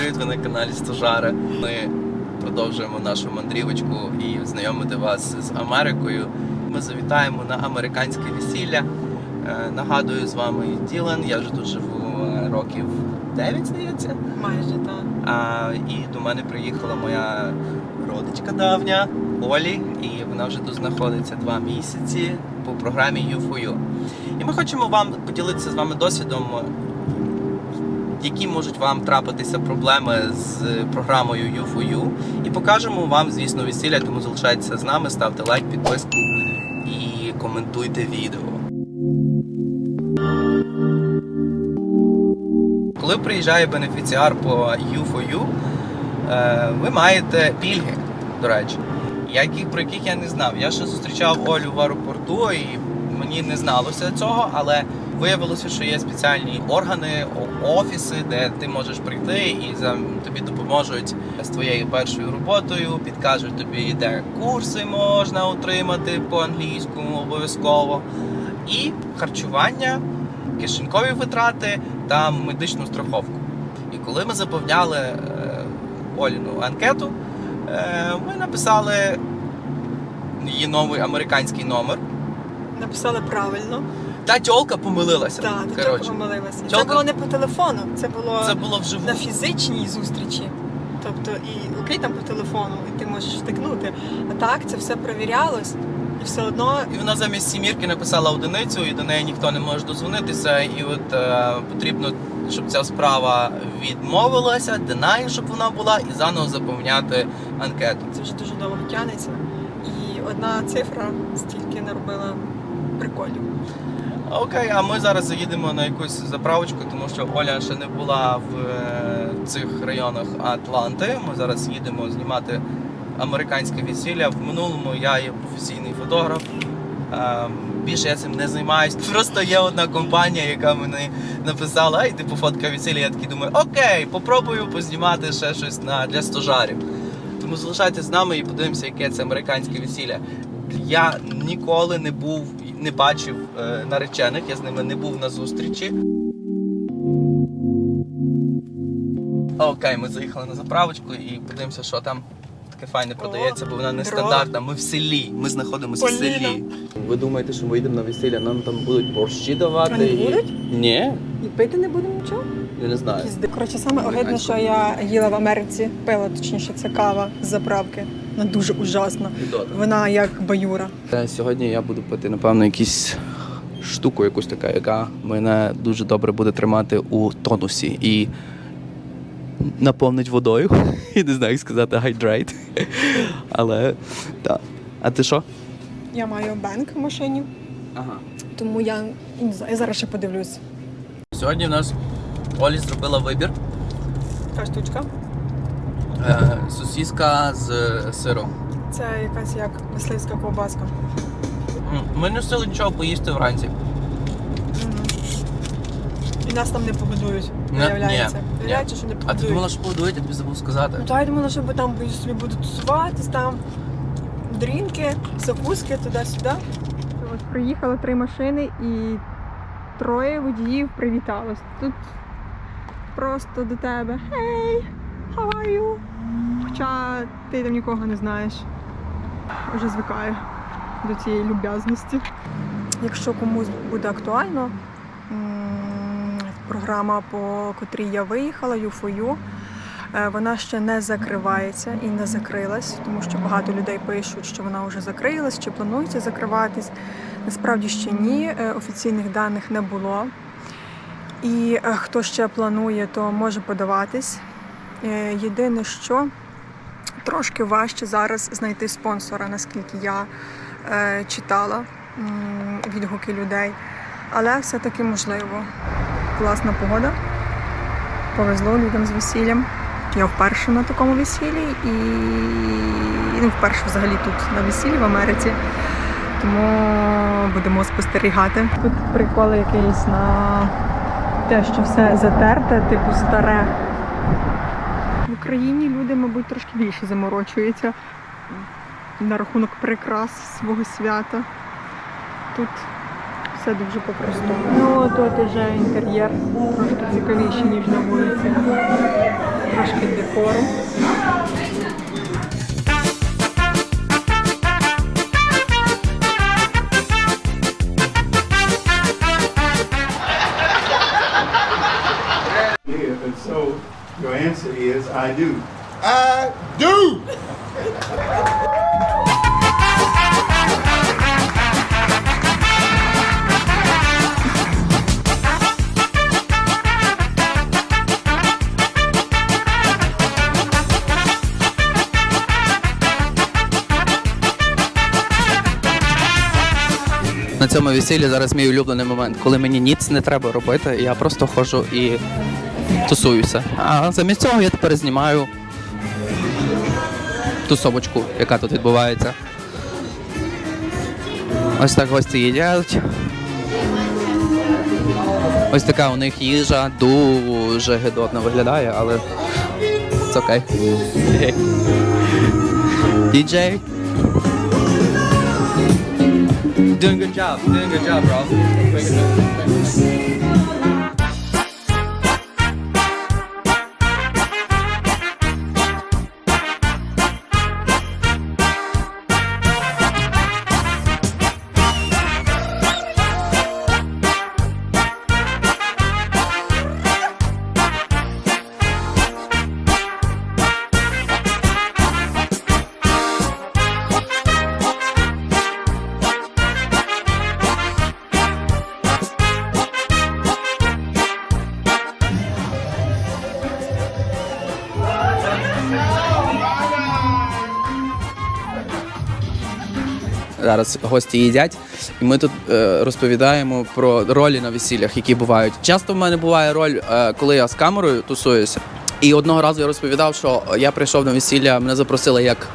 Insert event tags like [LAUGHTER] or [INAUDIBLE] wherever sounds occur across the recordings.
привіт! Ви на каналі Стожара. Ми продовжуємо нашу мандрівочку і знайомити вас з Америкою. Ми завітаємо на американське весілля. Е, Нагадую, з вами Ділан. Я вже тут живу е, років 9, здається. Майже так. А, і до мене приїхала моя родичка давня Олі, і вона вже тут знаходиться два місяці по програмі U4U. І ми хочемо вам поділитися з вами досвідом, які можуть вам трапитися проблеми з програмою U4U. І покажемо вам, звісно, весілля, тому залишайтеся з нами, ставте лайк, підписку і коментуйте відео. Коли приїжджає бенефіціар по U4U, е, ви маєте пільги, до речі, яких, про яких я не знав. Я ще зустрічав Олю в аеропорту і мені не зналося цього, але виявилося, що є спеціальні органи, офіси, де ти можеш прийти і за, тобі допоможуть з твоєю першою роботою, підкажуть тобі, де курси можна отримати по англійському обов'язково. І харчування, кишенькові витрати та медичну страховку. І коли ми заповняли е, Оліну анкету, е, ми написали її новий американський номер. Написали правильно. Та тьолка помилилася. Так, коротше. тільки помилилася. Тьолка- Це було не по телефону, це було Це було вживу. на фізичній зустрічі. Тобто, і окей, там по телефону, і ти можеш втикнути. А так це все перевірялось, і все одно І вона замість сімірки написала одиницю, і до неї ніхто не може дозвонитися. І от е, потрібно, щоб ця справа відмовилася, динає, щоб вона була, і заново заповняти анкету. це вже дуже довго тягнеться. І одна цифра стільки наробила приколів. Окей, а ми зараз заїдемо на якусь заправочку, тому що Оля ще не була в е, цих районах Атланти. Ми зараз їдемо знімати американське весілля. В минулому я є професійний фотограф. Е, Більше я цим не займаюсь. [LAUGHS] Просто є одна компанія, яка мені написала, ай, ти пофоткай весілля. Я такий думаю, окей, попробую познімати ще щось на, для стожарів. Тому залишайтесь з нами і подивимося, яке це американське весілля. Я ніколи не був, не бачив е, наречених, я з ними не був на зустрічі. Окей, ми заїхали на заправочку і подивимося, що там таке файне продається, бо вона не стандартна. Ми в селі, ми знаходимося в селі. Ви думаєте, що ми йдемо на весілля, нам там будуть борщі давати? Вони і- будуть? Ні, І пити не будемо нічого? я не знаю. Коротше, саме огидно, що я їла в Америці, пила, точніше, це кава з заправки. Вона дуже ужасна. Вона як баюра. Е, Сьогодні я буду пити, напевно, якусь штуку, якусь така, яка мене дуже добре буде тримати у тонусі і наповнить водою. [LAUGHS] І не знаю, як сказати hydrate. [LAUGHS] Але так. А ти що? Я маю бенк в машині, Ага. тому я не знаю, я зараз ще подивлюсь. Сьогодні в нас Олі зробила вибір. Така штучка. Е, сосіска з сиром. Це якась як мисливська ковбаска. Ми не встигли нічого поїсти вранці. І нас там не погодують, Не- виявляється. Виявляється, що не А ти думала, що подують, я тобі забув сказати. Ну, то я думала, що там будуть собі будуть тусуватись, там дрінки, закуски туди-сюди. От приїхали три машини і троє водіїв привіталось. Тут просто до тебе Hey, how are you? Хоча ти там нікого не знаєш. Вже звикаю до цієї люб'язності. Якщо комусь буде актуально, програма, по котрій я виїхала, U4U, Е, Вона ще не закривається і не закрилась, тому що багато людей пишуть, що вона вже закрилась чи планується закриватись. Насправді ще ні, е, офіційних даних не було. І е, хто ще планує, то може подаватись. Е, Єдине, що трошки важче зараз знайти спонсора, наскільки я е, читала відгуки людей. Але все-таки можливо. Класна погода. Повезло людям з весіллям. Я вперше на такому весіллі і ну, вперше взагалі тут на весіллі в Америці. Тому будемо спостерігати. Тут прикол якийсь на те, що все затерте, типу старе. Україні люди, мабуть, трошки більше заморочуються на рахунок прикрас свого свята. Тут все дуже по-простому. Ну, тут вже інтер'єр трошки цікавіший, ніж на вулиці. трошки декору. I do. I do. На цьому весіллі зараз мій улюблений момент, коли мені ніц не треба робити, я просто ходжу і тусуюся. А замість цього я тепер знімаю тусовочку, яка тут відбувається. Ось так гості їдять. Ось така у них їжа дуже гидотно виглядає, але це окей. [LAUGHS] Діджей. Doing good job. Doing good job, bro. Зараз гості їдять, і ми тут е, розповідаємо про ролі на весіллях, які бувають. Часто в мене буває роль, е, коли я з камерою тусуюся. І одного разу я розповідав, що я прийшов на весілля, мене запросили як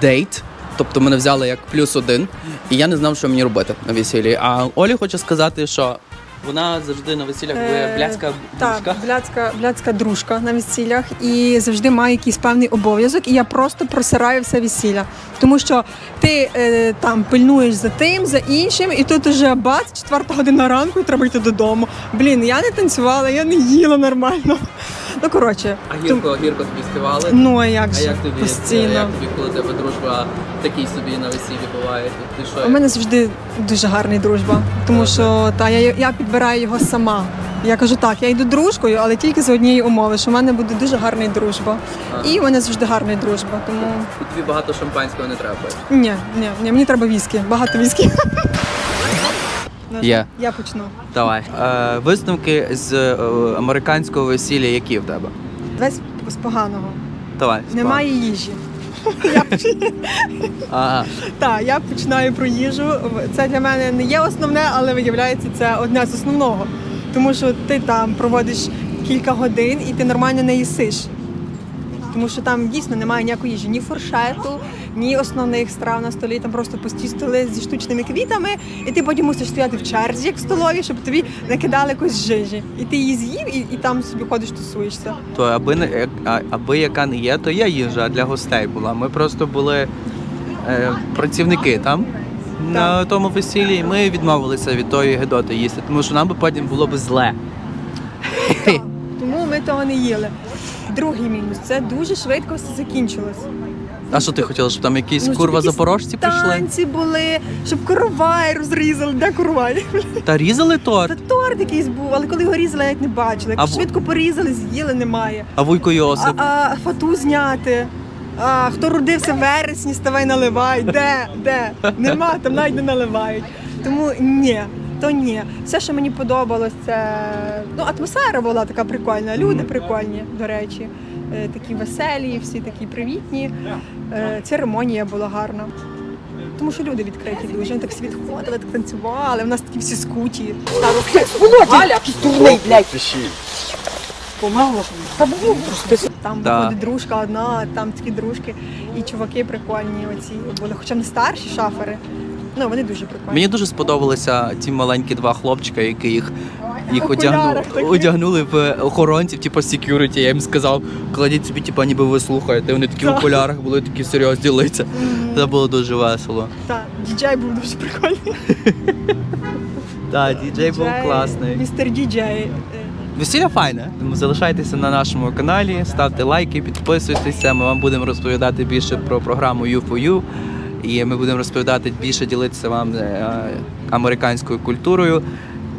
дейт, тобто мене взяли як плюс один, і я не знав, що мені робити на весіллі. А Олі хоче сказати, що вона завжди на весіллях буде Е, бляцька Так, дружка. блядська, блядська дружка на весіллях і завжди має якийсь певний обов'язок, і я просто просираю все весілля. Тому що ти е, там пильнуєш за тим, за іншим, і тут уже бац, четверта година ранку, і треба йти додому. Блін, я не танцювала, я не їла нормально. Ну коротше, А гірко, гірко тобі співали. ну а як А же як тобі, постійно. як тобі, коли тебе дружба такий собі на весіллі буває? Ти, що? У мене завжди дуже гарний дружба, тому що та я, я підбираю його сама. Я кажу так, я йду дружкою, але тільки за однієї умови, що в мене буде дуже гарний дружба. Ага. І в мене завжди гарний дружба. Тому І тобі багато шампанського не треба ні, ні, ні, мені треба віскі, багато віскі. [LAUGHS] Є. Я почну. Давай. Е, висновки з е, американського весілля, які в тебе? Весь з поганого. Давай. Немає їжі. [LAUGHS] Ага. Так, я починаю про їжу. Це для мене не є основне, але виявляється, це одне з основного. Тому що ти там проводиш кілька годин і ти нормально не їсиш. Тому що там дійсно немає ніякої їжі, ні фуршету, ні основних страв на столі. Там просто пусті столи зі штучними квітами, і ти потім мусиш стояти в черзі, як в столові, щоб тобі накидали якось жижі. І ти її з'їв, і, і там собі ходиш, тусуєшся. То аби не як- а- аби яка не є, то є їжа для гостей була. Ми просто були е, працівники там. На тому весіллі і ми відмовилися від тої гидоти їсти, тому що нам би потім було б зле. Так, Тому ми того не їли. Другий мінус це дуже швидко все закінчилось. А що ти хотіла, щоб там якісь Ну, щоб курва якісь запорожці прийшли? Танці були, щоб коровай розрізали. Де коровай? Та різали Та торт, торт якийсь був, але коли його різали, я навіть не бачила. Як А в- швидко порізали, з'їли немає. а вуйко А, Йосип. а фату зняти. А, хто родився в вересні, ставай наливай. Де? Де? Нема, там навіть не наливають. Тому ні. То ні. Все, що мені подобалось, це ну, атмосфера була така прикольна. Люди прикольні, до речі. Е, Такі веселі, всі такі привітні. Е, Церемонія була гарна. Тому що люди відкриті дуже. Вони так всі відходили, так танцювали. У нас такі всі скуті. Там Да. виходить дружка одна, там такі дружки, і чуваки прикольні оці були, хоча не старші шафери. Ну, вони дуже прикольні. Мені дуже сподобалися ті маленькі два хлопчика, які їх, їх одягнули, таких. одягнули в охоронців, типу security. Я їм сказав, кладіть собі, типу, ніби ви слухаєте. Вони такі в окулярах були такі серйозні лиця. Це було дуже весело. Так, діджей був дуже прикольний. [LAUGHS] Так, діджей був класний. Містер діджей. Е, Весілля файне. Тому залишайтеся на нашому каналі, ставте лайки, підписуйтеся. Ми вам будемо розповідати більше про програму U4U. І ми будемо розповідати більше ділитися вам е, американською культурою.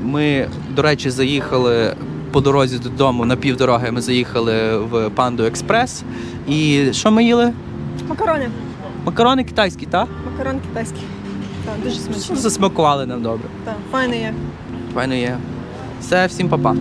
Ми, до речі, заїхали по дорозі додому на півдороги. Ми заїхали в Панду Експрес. І що ми їли? Макарони. Макарони китайські, так? Макарон китайський. Так, дуже смачно. Засмакували нам добре. Так, файно є. Файно є. Все, всім па-па.